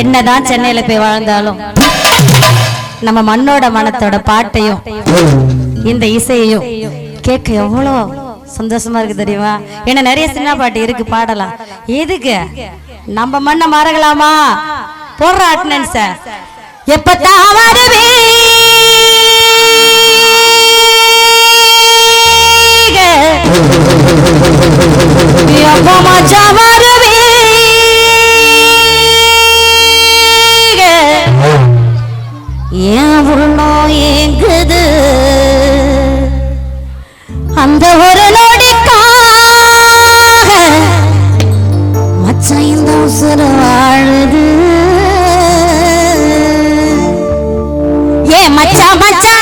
என்னதான் சென்னையில போய் வாழ்ந்தாலும் நம்ம மண்ணோட மனத்தோட பாட்டையும் இந்த இசையையும் கேட்க எவ்வளோ சந்தோஷமா இருக்கு தெரியுமா? ஏன்னா நிறைய சின்ன பாட்டு இருக்கு பாடலாம். எதுக்கு? நம்ம மண்ணை மறக்கலாமா? போடுற அட்டனன்ஸ எப்பத்தான் வருவே? எப்ப மச்சான் ஏன் உள்நோ அந்த ஒரு நொடிக்காக மச்சான் இந்த உசுறு வாழுது. ஏ மச்சா மச்சா.